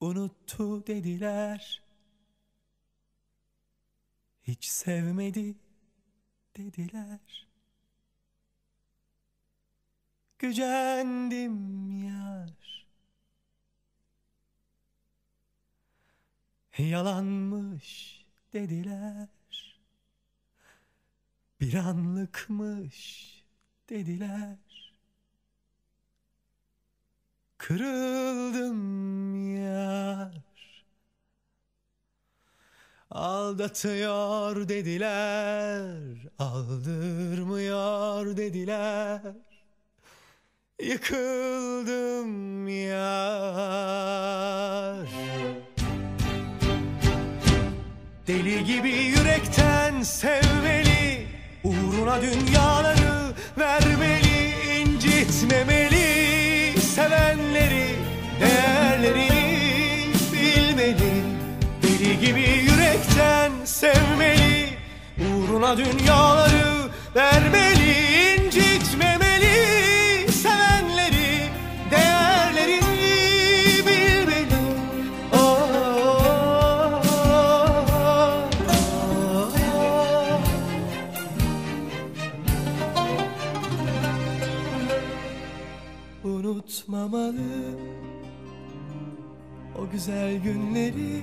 Unuttu dediler. Hiç sevmedi dediler. Gücendim yar. Yalanmış dediler. Bir anlıkmış dediler. Kırıldım yar Aldatıyor dediler Aldırmıyor dediler. Yıkıldım yar. Deli gibi yürekten sevmeli Uğruna dünyaları vermeli incitmemeli. Sevenleri değerlerini Uğruna dünyaları vermeli incitmemeli. Sevenleri değerlerini bilmeli. Oh, oh, oh. Unutmamalı o güzel günleri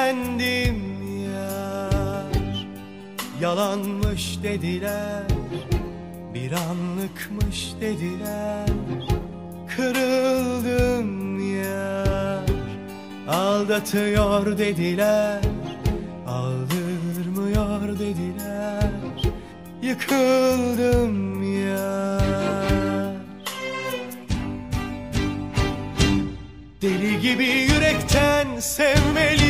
Gücendim yar Yalanmış dediler Bir anlıkmış dediler. Kırıldım yar Aldatıyor dediler Aldırmıyor dediler. Yıkıldım yar. Deli gibi yürekten sevmeli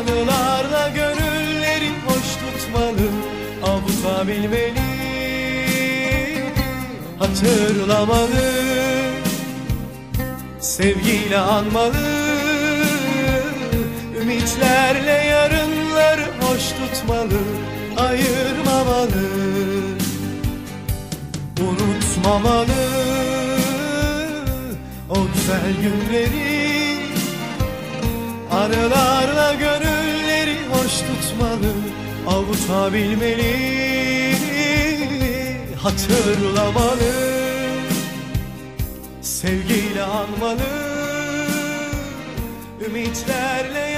Anılarla gönülleri hoş tutmalı. Avutabilmeli Hatırlamalı. Sevgiyle anmalı. Ümitlerle yarınları hoş tutmalı. Ayırmamalı. Unutmamalı. O güzel günleri. Arılarla gönülleri hoş tutmalı Avutabilmeli. Hatırlamalı. Sevgiyle anmalı. Ümitlerle